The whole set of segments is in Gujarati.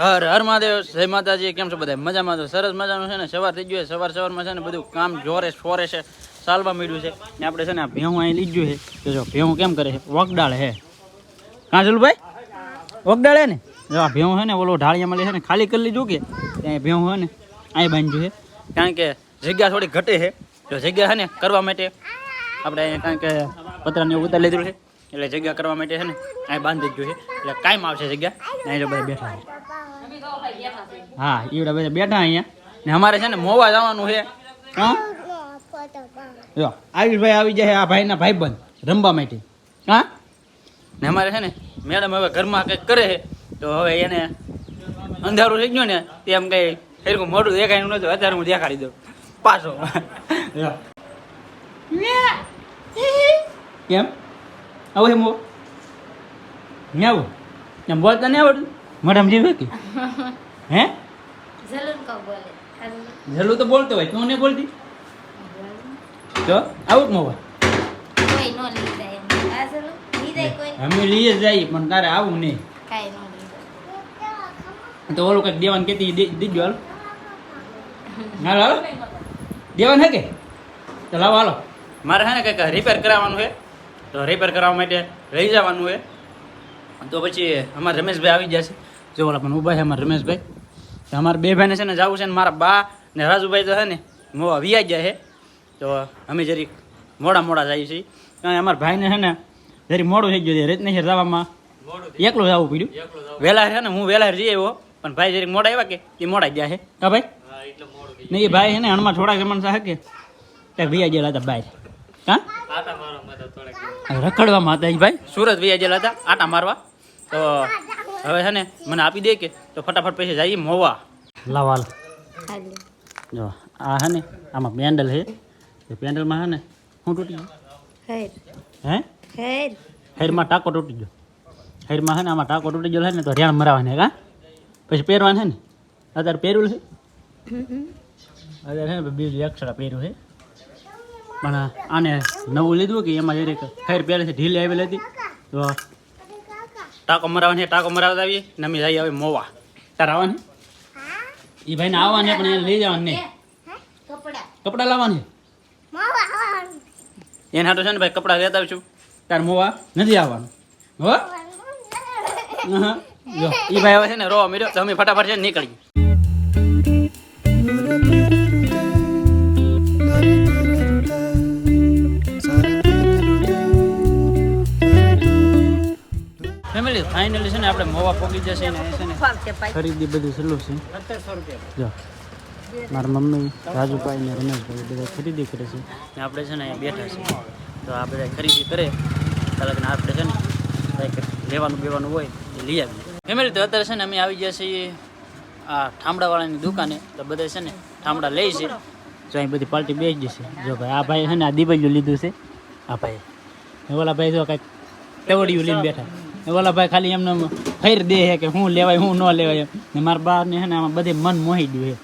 હર હર મહાદેવ, જય માતાજી, કેમ છો બધા? મજામાં તો સરસ મજાનું છે ને? સવાર થઈ ગયું છે, સવાર સવારમાં છે ને બધું કામ જોરે સોરે છે, ચાલવા મળ્યું છે. ને આપણે છે ને આ ભેહું અહીં લીધું છે. જો, ભેહું કેમ કરે છે? વગડાળ હે કાં ચલુભાઈ વગડાળે ને? જો, આ ભેહું છે ને, ઓલો ઢાળિયામાં લે છે ને, ખાલી કરી લીધું કે? ત્યાં ભેહું હોય ને, અહીં બાંધ્યું છે. કારણ કે જગ્યા થોડી ઘટે છે. તો જગ્યા છે ને, કરવા માટે આપણે અહીંયા કારણ કે પતરાને ઉતારી લીધું છે. એટલે જગ્યા કરવા માટે છે ને, અહીં બાંધી દીધું છે. એટલે કાયમ આવશે જગ્યા. અહીં જો બધા બેઠા છે. હા ઈવડા બધા બેઠા અહીંયા. ને અમારે છે ને મોવા જવાનું છે. હા? જો આયુષભાઈ આવી જાય આ ભાઈના ભાઈબંધ રમવા માટે. હા? ને અમારે છે ને મેડમ હવે ઘરમાં કંઈક કરે છે. તો હવે એને અંધારું થઈ ગયું ને તે એમ કંઈ સરખું મોઢું દેખાય નતું અત્યારે હું દેખાડી દઉં. પાછો. કેમ? આવું એમ ને આવું. એમ બોલતા નહીં આવડતું? મેડમ જીવે કે? હે. ઝેલું તો બોલતો હોય તું નહીં બોલતી? તો આવું મોવા. નો જાય જાય અમે લઈએ જ જઈએ પણ તારે આવું નહીં. નો જાય. તો ઓલું કંઈક દેવાન કેતી દે- દીજો હાલો. હાલો હાલો. દેવાન હે કે? તો લાવો હાલો. મારે હે ને કંઈક રિપેર કરાવવાનું છે તો રિપેર કરાવવા માટે લઈ જવાનું છે તો પછી અમારા રમેશભાઈ આવી જશે જો ઓલા પણ ઊભા છે અમારા રમેશભાઈ. અમારા બે ભાઈને છે ને જવું છે ને મારા બા ને રાજુભાઈ તો છે ને મોવા વિયા ગયા છે. તો અમે જરી મોડા મોડા જઈએ છીએ. અને અમારા ભાઈને છે ને જરી મોડું થઈ ગયું છે. રત્નેશ્વર જવામાં એકલું જવું પડ્યું. વહેલા છે ને હું વહેલા જઈ આવ્યો. પણ ભાઈ જરીક મોડા આવ્યા કે એ મોડા ગયા છે. હા ભાઈ? નહીં એ ભાઈ છે ને હણમાં થોડાક રમણ સાહેબ કે ત્યાં વિયા ગયેલા હતા ભાઈ હા? રખડવામાં હતા ભાઈ. સુરત વિયા ગયેલા હતા આટા મારવા. તો હવે છે ને મને આપી દે કે તો ફટાફટ પૈસા જઈએ મોવા. લાવાલ હાલે. જો આ હે ને આમાં પેન્ડલ છે. એ પેન્ડલમાં છે ને શું તૂટી ગયું. હેર. હે? હેર. હેરમાં ટાંકો તૂટી ગયો. હેરમાં હે ને આમાં ટાંકો તૂટી ગયો છે ને તો રેણ મરાવવાની કા? પછી પહેરવાનું છે ને? અત્યારે પહેર્યું છે? અત્યારે છે ને બીજું એક્સ્ટ્રા પહેર્યું છે. પણ આને નવું લીધું કે એમાં જરીક હેર પહેરે છે ઢીલી આવેલી હતી. તો ટાંકો મરાવવાની ટાંકો મરાવતા આવીએ. ને અમે જઈએ હવે મોવા. તારે આવવાની? એ ભાઈને આવવાની પણ એને લઈ જવાનું નહીં. કપડા કપડાં લાવવાની? એને હાટો છે ને ભાઈ કપડા લેતા આવીશું. તાર મોવા નથી આવવાનું. હો? એ ભાઈ આવે છે ને રો મેળ્યો તમે અમે ફટાફટ છે ને નીકળીએ. ફેમિલી ફાઇનલી છે ને આપણે મોવા પોગી જશે ને છે ને ખરીદી બધું સહેલું છે. જો મારા મમ્મી રાજુભાઈ ને રમેશભાઈ બધા ખરીદી કરે છે. ને આપણે છે ને અહીંયા બેઠા છીએ તો આ બધા ખરીદી કરે. કલાકને આપણે છે ને કંઈક લેવાનું બેવાનું હોય એ લઈ આવીએ. ફેમિલી તો અત્યારે છે ને અમે આવી ગયા છીએ આ ઠામડાવાળાની દુકાને. તો બધા છે ને ઠામડા લઈ છે. જો અહીં બધી પાર્ટી બેસી જશે જો ભાઈ આ ભાઈ છે ને આ દીવાયું લીધું છે. આ ભાઈ ઓલા ભાઈ જો કંઈક તવડિયું લઈને બેઠા. ઓલા ભાઈ ખાલી એમને ફેર દે છે કે હું લેવાય હું ન લેવાય ને મારા બા ને છે ને આમાં બધે મન મોહી ગયું છે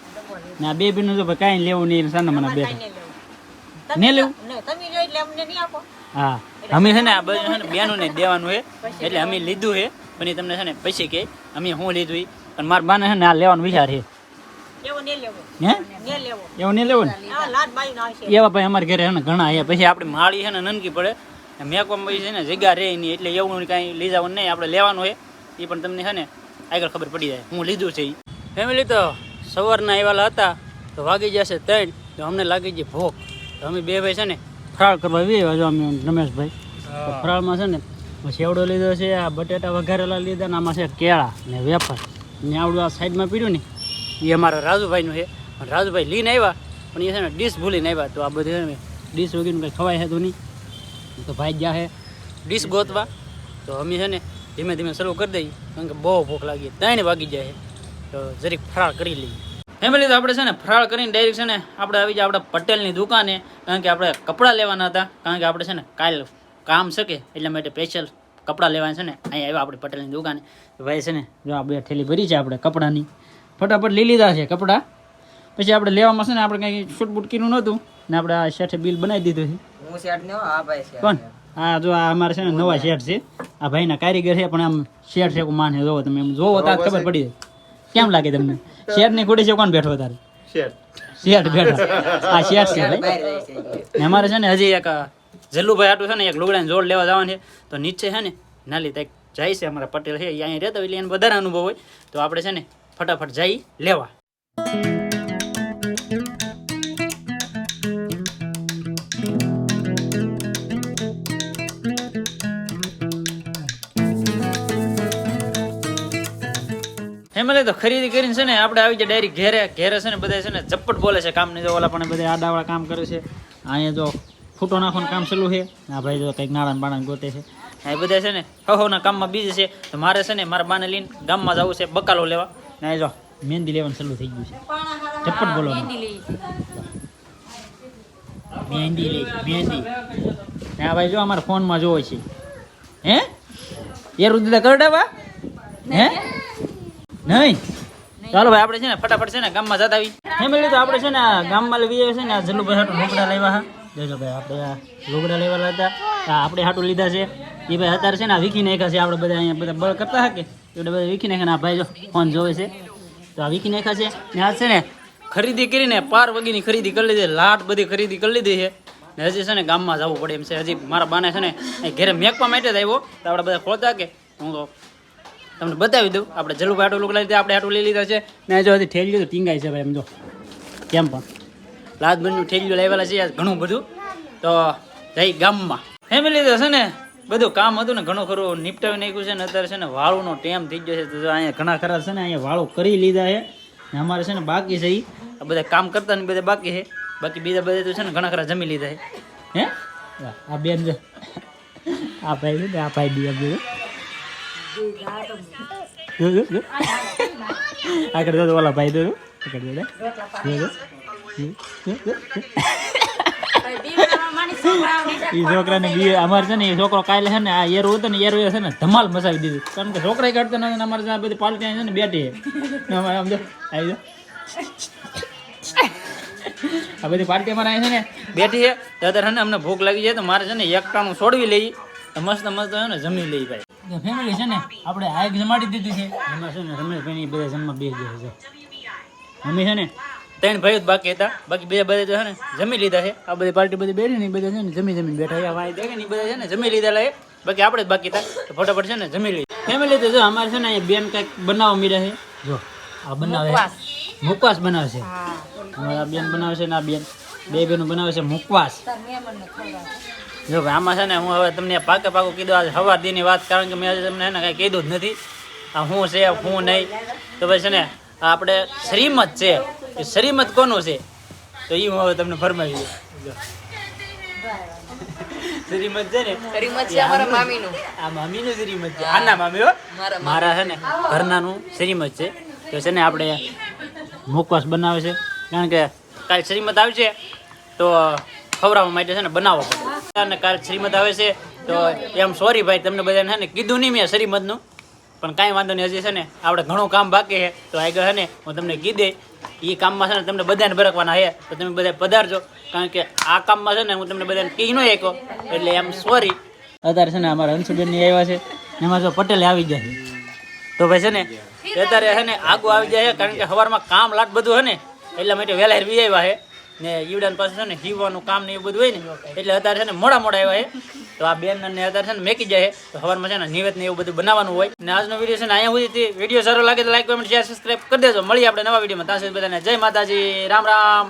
ને આ બે બેનું તો કાંઈ લેવું નહીં સાને મને બે ને લેવું? હા. અમે છે ને આ બધું છે ને બેનું ને દેવાનું છે એટલે અમે લીધું છે પણ એ તમને છે ને પછી કે અમે હું લીધું પણ મારા બાને છે ને આ લેવાનો વિચાર છે હે? એવું નહીં લેવું ને? એવા ભાઈ અમારા ઘરે છે ને ઘણા છે પછી આપણી માળી છે ને નનકી પડે. મેકવામાં પછી છે ને જગ્યા રહે નહીં એટલે એવું કાંઈ લઈ જવાનું નહીં આપણે લેવાનું હોય એ પણ તમને છે ને આગળ ખબર પડી જાય. હું લીધું છે એ ફેમિલી તો સવારના એવાલા હતા તો વાગી જશે ત્રણ તો અમને લાગી ગઈ ભોગ તો અમે બે ભાઈ છે ને ફરાળ કરવા આવી અમે રમેશભાઈ. ફરાળમાં છે ને સેવડો લીધો છે આ બટેટા વઘારેલા લીધા ને આમાં છે કેળા ને વેફર. ને આવડું આ સાઈડમાં પીડ્યું ને એ અમારા રાજુભાઈનું છે. પણ રાજુભાઈ લઈને આવ્યા પણ એ છે ને ડીશ ભૂલીને આવ્યા. તો આ બધું ડીશ વગેરે કંઈ ખવાય હતું નહીં. તો ભાઈ ગયા છે ડીશ ગોતવા. તો અમે છે ને ધીમે ધીમે શરૂ કરી દઈએ. કારણ કે બહુ ભૂખ લાગી. ત્રણ વાગી જાય. તો જરીક ફરાળ કરી લઈએ. ફેમિલી તો આપણે છે ને ફરાળ કરીને ડાયરેક્ટ છે ને આપણે આવી જાય આપણે પટેલની દુકાને. કારણ કે આપણે કપડાં લેવાના હતા. કારણ કે આપણે છે ને કાલ કામ શકે એટલા માટે સ્પેશિયલ કપડાં લેવાના છે ને. અહીંયા આવ્યા આપણે પટેલની દુકાને. ભાઈ છે ને જો આ બે થેલી ભરી છે આપણે કપડાની. ફટાફટ લઈ લીધા છે કપડાં. પછી આપણે લેવામાં છે ને આપણે કંઈ શૂટ બૂટ નહોતું. ને આપણે આ શેઠે બિલ બનાવી દીધું છે. હું શેઠ ને આ ભાઈ શેઠ કોણ? હા જો આ અમારે છે ને નવા શેઠ છે. આ ભાઈના કારીગર છે પણ આમ શેઠ છે માને જોવો તમે એમ. જોવો તો ખબર પડી જાય. કેમ લાગે તમને? શેરની છે કોણ બેઠો તારે? શેઠ. શેઠ બેઠો આ શેઠ છે. ભાઈ. ને અમારે છે ને હજી એક જલ્લુભાઈ આટું છે ને એક લુગડાની જોડ લેવા જવાનું છે. તો નીચે છે ને નાલી તક જાય છે અમારા પટેલ છે અહીંયા રહેતો એટલે એને વધારે અનુભવ હોય. તો આપણે છે ને ફટાફટ જઈ લેવા. ફેમિલી તો ખરીદી કરીને છે ને આપણે આવી જાય ડાયરી ઘેરે. ઘેરે છે ને બધા છે ને ઝપટ બોલે છે કામની જો ઓલા પણ બધા આડાવાળા કામ કરે છે. અહીંયા જો ફૂટો નાખવાનું કામ ચાલુ છે. આ ભાઈ જો કંઈક નાણાં બાણાં ગોતે છે. આ બધા છે ને હહોના કામમાં બીજી છે. તો મારે છે ને મારા બાને લઈને ગામમાં જવું છે, બકાલો લેવા. ને જો મહેંદી લેવાનું ચાલુ થઈ ગયું છે. ઝપટ બોલવાનું. મહેંદી લે, મહેંદી. આ ભાઈ જો અમારા ફોનમાં જોવે છે. હે? એ રુદિતા કરડાવા? હે? નહીં? ચાલો ભાઈ, આપણે છે ને ફટાફટ છે ને ગામમાં જતા આવી ફેમિલી તો આપણે છે ને ગામમાં લેવી આવ્યા છે ને આ જલ્લુભાઈ હાટું લુગડા લેવા હા. જોજો ભાઈ, આપણે લુગડા લેવા હતા. આપણે હાટું લીધા છે. એ ભાઈ અત્યારે છે ને આ વીખી નાખ્યા છે, આપણે બધા અહીંયા બધા બળ કરતા હા કે એટલે બધા વીખી નાખ્યા ને આ ભાઈ જો ફોન જોવે છે. તો આ વીખી નાખ્યા છે. ને આ છે ને ખરીદી કરીને પાર વગીની ખરીદી કરી લીધી લાટ બધી ખરીદી કરી લીધી છે. ને હજી છે ને ગામમાં જવું પડે એમ છે. હજી મારા બાને છે ને ઘરે મેકવા માટે જ આવ્યો. તો આપણે બધા ખોલતા કે હું તો તમને બતાવી દઉં. આપણે જલુભાઈ આટલું લઈ લીધા આપણે આટલું લઈ લીધા છે. ને જો હજી ઠેલ્યું તો ટીંગાય છે ભાઈ, એમ જો. કેમ પણ. લાદબંધનું ઠેલ્યું લાવેલા છે ઘણું બધું. તો જઈ ગામમાં. ફેમિલી તો છે ને, બધું કામ હતું ને, ઘણું ખરું નિપટાવી નાખ્યું છે ને, અત્યારે છે ને વાળુનો ટેમ થઈ ગયો છે. તો અહીંયા ઘણા ખરા છે ને, અહીંયા વાળું કરી લીધા છે. ને અમારે છે ને બાકી છે આ બધા કામ કરતા ને બધા બાકી છે. બાકી બીજા બધા તો છે ને ઘણા ખરા જમી લીધા છે. હે? આ બેન આ ભાઈ છે આ ભાઈ બી આપજો જો આગળ જો જો જો જો ઈ છોકરાને બી અમારે છે ને એ છોકરો કાલે છે ને આ યર હતો ને હોય છે ને ધમાલ મચાવી દીધું કારણ કે છોકરા કરતા નથી અમારે ત્યાં બધી પાલટી છે ને બેઠી અમારે આમ જો આવી જો આ બધી પાર્ટી અમારે આવી છે ને બેઠી છે છે ને અમને ભૂખ લાગી જાય તો મારે છે ને એકટાણું છોડવી લઈ મસ્ત મસ્ત છે ને જમી લઈ ભાઈ ફેમિલી છે ને આપણે આ જમાડી દીધી છે. એમાં છે ને રમેશભાઈ બધા જમવા બે ગયા છે. મમ્મી છે ને? ત્રણ ભાઈઓ બાકી હતા. બાકી બીજા બધા છે ને જમી લીધા છે. આ બધી પાર્ટી બધી બેઠી ને બધા છે ને જમી જમીને બેઠા છે. આ દેખે ને બધા છે ને જમી લીધેલા એ બાકી આપણે જ બાકી હતા. તો ફટાફટ છે ને જમી લીધી ફેમિલી તો જો અમારે છે ને અહીંયા બેન કંઈક બનાવવા મળ્યા છે. જો આ બનાવે મુકવાસ બનાવે છે. આ બેન બનાવે છે ને આ બેન. બે બેનો બનાવે છે મુકવાસ જો કે આમાં છે ને હું હવે તમને પાકે પાકું કીધું આજે સવાર દીની વાત કારણ કે મેં આજે તમને એને કાંઈ કીધું જ નથી. આ શું છે શું નહીં. તો પછી છે ને આપણે શ્રીમત છે. એ શ્રીમત કોનું છે? તો એ હું હવે તમને ફરમાવી દઉં. શ્રીમત છે ને? શ્રીમત છે અમારા મામીનું. આ મામીનું શ્રીમત છે. આના મામી હો? મારા છે ને ઘરનાનું શ્રીમત છે. તો છે ને આપણે મુખવાસ બનાવે છે. કારણ કે કાલ શ્રીમત આવશે તો ખવડાવવા માટે છે ને બનાવવો પડે. અને કાલ શ્રીમદ આવે છે, તો એમ સોરી ભાઈ, તમને બધાને છે ને કીધું નહીં મેં શ્રીમદનું, પણ કાંઈ વાંધો નહીં, હજી છે ને આપણે ઘણું કામ બાકી છે, તો આગળ છે ને હું તમને કીધે એ કામમાં છે ને તમને બધાને ભરકવાના છે, તો તમે બધા પધારજો, કારણ કે આ કામમાં છે ને હું તમને બધાને કહી ન એકો એટલે એમ સોરી અત્યારે છે ને અમારા હંસુબેનની આવ્યા છે એમાં જો પટેલ આવી છે. તો ભાઈ છે ને, અત્યારે છે ને આગું આવી જાય છે, કારણ કે સવારમાં કામ લાટ બધું છે ને, એટલા માટે વહેલા આવી આવ્યા છે. ને ઈવડાની પાસે છે ને હીવવાનું કામ ને એવું બધું હોય ને, એટલે અત્યારે છે ને મોડા મોડા એવા તો આ બેન ને અત્યારે છે ને મેકી જાય તો સવારમાં છે ને નિવેદ એવું બધું બનાવવાનું હોય. ને આજનો વીડિયો છે ને અહીંયા સુધી વીડિયો સારો લાગે તો લાઈક કમેન્ટ શેર સબસ્ક્રાઈબ કરી દેજો. મળીએ આપણે નવા વિડીયોમાં. ત્યાં સુધી બધાને જય માતાજી. રામ રામ.